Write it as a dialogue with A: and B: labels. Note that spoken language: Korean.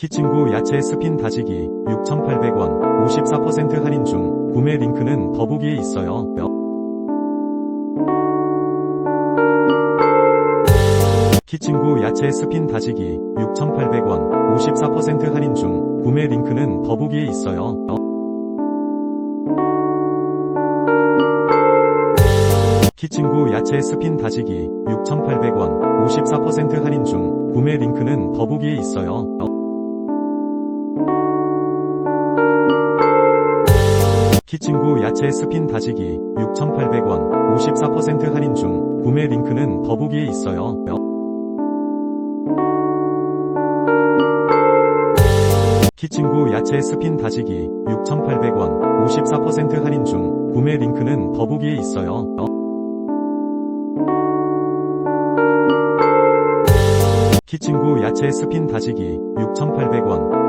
A: 키친구 야채 스핀 다지기 6,800원 54% 할인 중 구매 링크는 더보기에 있어요. 키친구 야채 스핀 다지기 6,800원 54% 할인 중 구매 링크는 더보기에 있어요. 키친구 야채 스핀 다지기 6,800원 54% 할인 중 구매 링크는 더보기에 있어요. 키친구 야채 스핀 다지기 6,800원 54% 할인 중 구매 링크는 더보기에 있어요. 키친구 야채 스핀 다지기 6,800원 54% 할인 중 구매 링크는 더보기에 있어요. 키친구 야채 스핀 다지기 6,800원